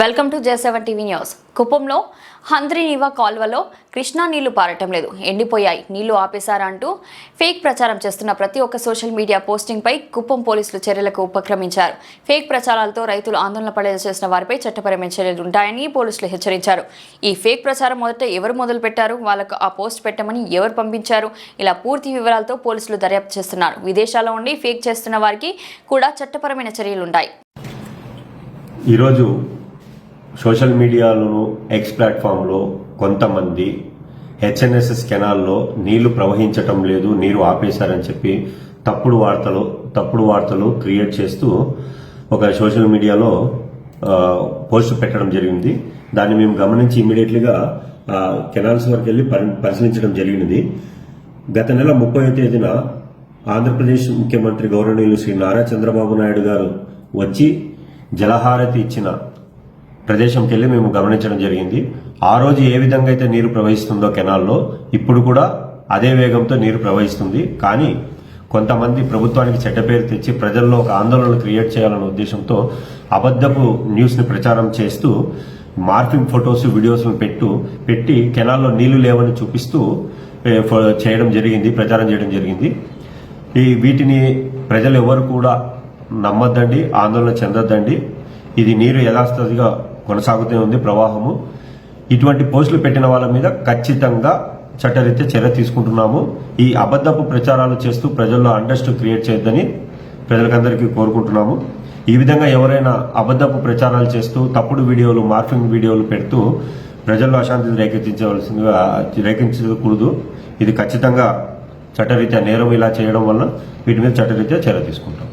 Welcome to J seven TV news. కుప్పంలో హంద్రీనివా కాల్వలో కృష్ణా నీళ్ళు పారటం లేదు. ఎండిపోయాయి. నీళ్ళు ఆపేశారా అంటూ ఫేక్ ప్రచారం చేస్తున్న ప్రతి ఒక్క సోషల్ మీడియా పోస్టింగ్పై కుప్పం పోలీసులు చర్యలకు ఉపక్రమించారు. ఫేక్ ప్రచారాలతో రైతులు ఆందోళన పడేలా చేసిన వారిపై చట్టపరమైన చర్యలు ఉంటాయని పోలీసులు హెచ్చరించారు. ఈ ఫేక్ ప్రచారం మొదట ఎవరు మొదలు పెట్టారు? వాళ్ళకు ఆ పోస్ట్ పెట్టమని ఎవరు పంపించారు? ఇలా పూర్తి వివరాలతో పోలీసులు దర్యాప్తు చేస్తున్నారు. విదేశాల్లో ఉండి ఫేక్ చేస్తున్న వారికి కూడా చట్టపరమైన చర్యలుంటాయి ఈరోజు సోషల్ మీడియాలోను ఎక్స్ ప్లాట్ఫామ్లో కొంతమంది హెచ్ఎన్ఎస్ఎస్ కెనాల్లో నీళ్ళు ప్రవహించటం లేదు నీరు ఆపేశారని చెప్పి తప్పుడు వార్తలు తప్పుడు వార్తలు క్రియేట్ చేస్తూ ఒక సోషల్ మీడియాలో పోస్ట్ పెట్టడం జరిగింది. దాన్ని మేము గమనించి ఇమీడియట్లీగా కెనాల్స్ వరకు వెళ్ళి పరి- పరిశీలించడం జరిగినది. గత నెల ముప్పై తేదీన ఆంధ్రప్రదేశ్ ముఖ్యమంత్రి గౌరవనీయులు శ్రీ నారా చంద్రబాబు నాయుడు గారు వచ్చి జలహారతి ఇచ్చిన ప్రదేశంకి వెళ్ళి మేము గమనించడం జరిగింది. ఆ రోజు ఏ విధంగా అయితే నీరు ప్రవహిస్తుందో కెనాల్లో ఇప్పుడు కూడా అదే వేగంతో నీరు ప్రవహిస్తుంది. కానీ కొంతమంది ప్రభుత్వానికి చెడ్డ పేరు తెచ్చి ప్రజల్లో ఒక ఆందోళన క్రియేట్ చేయాలనే ఉద్దేశంతో అబద్ధపు న్యూస్ని ప్రచారం చేస్తూ మార్ఫింగ్ ఫొటోస్ వీడియోస్ను పెట్టు పెట్టి కెనాల్లో నీళ్ళు లేవని చూపిస్తూ చేయడం జరిగింది ప్రచారం చేయడం జరిగింది. ఈ వీటిని ప్రజలు ఎవరు కూడా నమ్మద్దండి ఆందోళన చెందొద్దండి. ఇది నీరు యథాస్థితిగా కొనసాగుతూ ఉంది ప్రవాహము. ఇటువంటి పోస్టులు పెట్టిన వాళ్ళ మీద ఖచ్చితంగా చట్టరీత్యా చర్య తీసుకుంటున్నాము. ఈ అబద్ధపు ప్రచారాలు చేస్తూ ప్రజల్లో అండర్స్ట్ క్రియేట్ చేయొద్దని ప్రజలకందరికీ కోరుకుంటున్నాము. ఈ విధంగా ఎవరైనా అబద్ధపు ప్రచారాలు చేస్తూ తప్పుడు వీడియోలు మార్ఫింగ్ వీడియోలు పెడుతూ ప్రజల్లో అశాంతిని రేకెత్తించవలసిందిగా రేకెత్తించకూడదు. ఇది ఖచ్చితంగా చట్టరీత్యా నేరం ఇలా చేయడం వల్ల వీటి మీద చట్టరీత్యా చర్య తీసుకుంటాం.